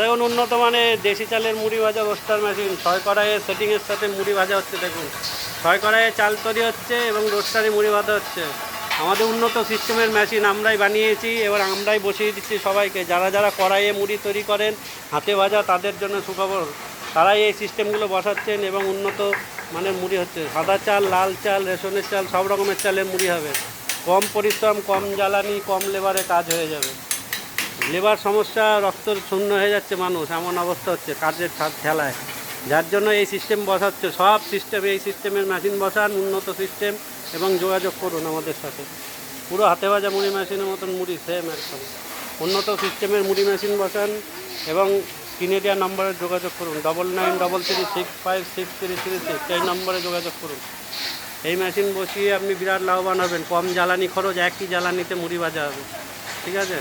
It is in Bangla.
দেখুন উন্নত মানের দেশি চালের মুড়ি ভাজা রোস্টার মেশিন ছয় কড়াইয়ের সেটিংয়ের সাথে মুড়ি ভাজা হচ্ছে, দেখুন। ছয় কড়াইয়ে চাল তৈরি হচ্ছে এবং রোস্টারে মুড়ি ভাজা হচ্ছে। আমাদের উন্নত সিস্টেমের মেশিন আমরাই বানিয়েছি, এবার আমরাই বসিয়ে দিচ্ছি সবাইকে। যারা যারা কড়াইয়ে মুড়ি তৈরি করেন, হাতে ভাজা তাদের জন্য সুখবর। তারাই এই সিস্টেমগুলো বসাচ্ছেন এবং উন্নত মানের মুড়ি হচ্ছে। সাদা চাল, লাল চাল, রেশনের চাল, সব রকমের চালের মুড়ি হবে। কম পরিশ্রম, কম জ্বালানি, কম লেবারে কাজ হয়ে যাবে। লেবার সমস্যা রক্ত শূন্য হয়ে যাচ্ছে মানুষ, এমন অবস্থা হচ্ছে কাজের ছাদ ঠেলায়। যার জন্য এই সিস্টেম বসাচ্ছে। সব সিস্টেম এই সিস্টেমের মেশিন বসান, উন্নত সিস্টেম এবং যোগাযোগ করুন আমাদের সাথে। পুরো হাতে ভাজা মুড়ি মেশিনের মতন মুড়ি সেম একদম। উন্নত সিস্টেমের মুড়ি মেশিন বসান এবং কিনে দেওয়া নম্বরে যোগাযোগ করুন। Double nine double three six five six three three six এই নম্বরে যোগাযোগ করুন। এই মেশিন বসিয়ে আপনি বিরাট লাভবান হবেন। কম জ্বালানি খরচ, একই জ্বালানিতে মুড়ি ভাজা হবে। ঠিক আছে?